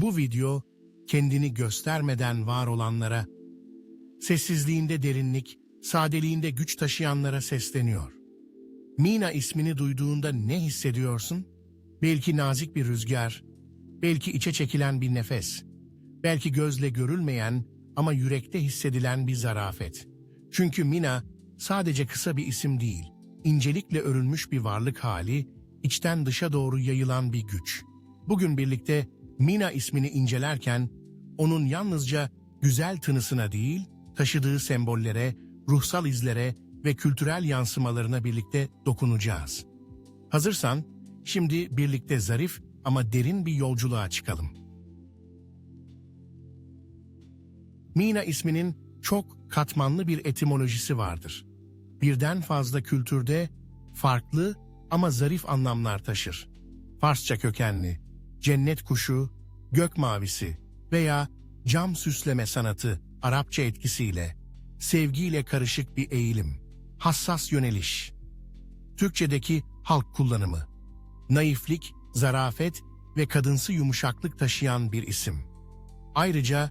Bu video kendini göstermeden var olanlara, sessizliğinde derinlik, sadeliğinde güç taşıyanlara sesleniyor. Mina ismini duyduğunda ne hissediyorsun? Belki nazik bir rüzgar, belki içe çekilen bir nefes, belki gözle görülmeyen ama yürekte hissedilen bir zarafet. Çünkü Mina sadece kısa bir isim değil, incelikle örülmüş bir varlık hali, içten dışa doğru yayılan bir güç. Bugün birlikte Mina ismini incelerken, onun yalnızca güzel tınısına değil, taşıdığı sembollere, ruhsal izlere ve kültürel yansımalarına birlikte dokunacağız. Hazırsan, şimdi birlikte zarif ama derin bir yolculuğa çıkalım. Mina isminin çok katmanlı bir etimolojisi vardır. Birden fazla kültürde farklı ama zarif anlamlar taşır. Farsça kökenli, cennet kuşu, gök mavisi veya cam süsleme sanatı Arapça etkisiyle, sevgiyle karışık bir eğilim, hassas yöneliş. Türkçedeki halk kullanımı, naiflik, zarafet ve kadınsı yumuşaklık taşıyan bir isim. Ayrıca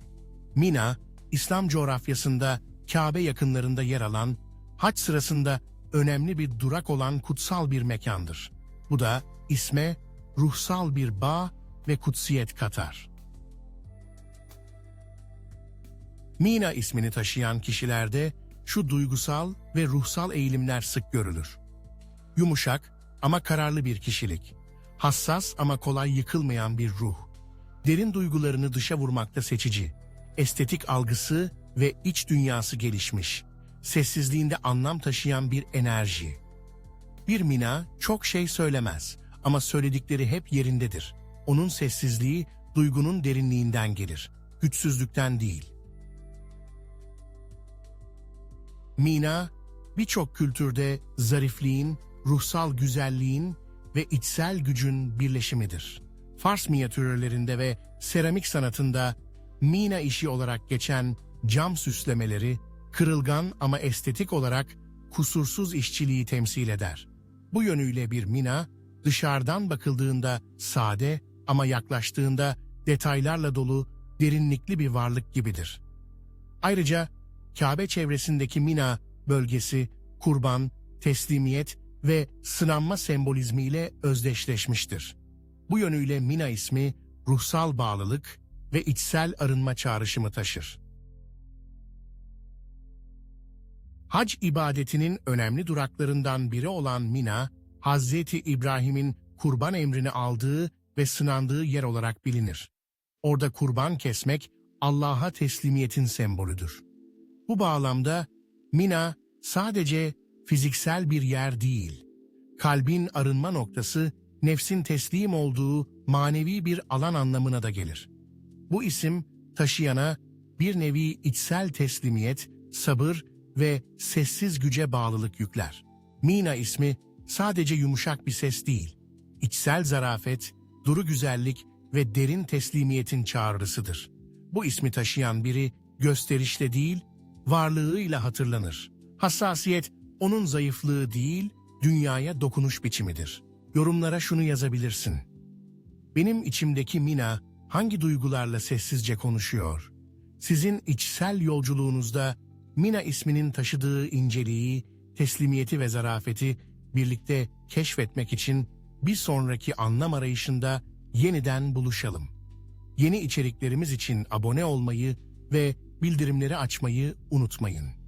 Mina, İslam coğrafyasında Kabe yakınlarında yer alan, haç sırasında önemli bir durak olan kutsal bir mekandır. Bu da isme ruhsal bir bağ ve kutsiyet katar. Mina ismini taşıyan kişilerde şu duygusal ve ruhsal eğilimler sık görülür. Yumuşak ama kararlı bir kişilik, hassas ama kolay yıkılmayan bir ruh, derin duygularını dışa vurmakta seçici, estetik algısı ve iç dünyası gelişmiş, sessizliğinde anlam taşıyan bir enerji. Bir Mina çok şey söylemez ama söyledikleri hep yerindedir. Onun sessizliği duygunun derinliğinden gelir, güçsüzlükten değil. Mina, birçok kültürde zarifliğin, ruhsal güzelliğin ve içsel gücün birleşimidir. Fars minyatürlerinde ve seramik sanatında Mina işi olarak geçen cam süslemeleri, kırılgan ama estetik olarak kusursuz işçiliği temsil eder. Bu yönüyle bir Mina, dışarıdan bakıldığında sade ama yaklaştığında detaylarla dolu, derinlikli bir varlık gibidir. Ayrıca Kabe çevresindeki Mina bölgesi kurban, teslimiyet ve sınanma sembolizmiyle özdeşleşmiştir. Bu yönüyle Mina ismi ruhsal bağlılık ve içsel arınma çağrışımı taşır. Hac ibadetinin önemli duraklarından biri olan Mina, Hazreti İbrahim'in kurban emrini aldığı ve sınandığı yer olarak bilinir. Orada kurban kesmek Allah'a teslimiyetin sembolüdür. Bu bağlamda Mina sadece fiziksel bir yer değil, kalbin arınma noktası, nefsin teslim olduğu manevi bir alan anlamına da gelir. Bu isim taşıyana bir nevi içsel teslimiyet, sabır ve sessiz güce bağlılık yükler. Mina ismi sadece yumuşak bir ses değil, içsel zarafet, duru güzellik ve derin teslimiyetin çağrısıdır. Bu ismi taşıyan biri gösterişle değil, varlığıyla hatırlanır. Hassasiyet onun zayıflığı değil, dünyaya dokunuş biçimidir. Yorumlara şunu yazabilirsin. Benim içimdeki Mina hangi duygularla sessizce konuşuyor? Sizin içsel yolculuğunuzda Mina isminin taşıdığı inceliği, teslimiyeti ve zarafeti birlikte keşfetmek için bir sonraki anlam arayışında yeniden buluşalım. Yeni içeriklerimiz için abone olmayı ve bildirimleri açmayı unutmayın.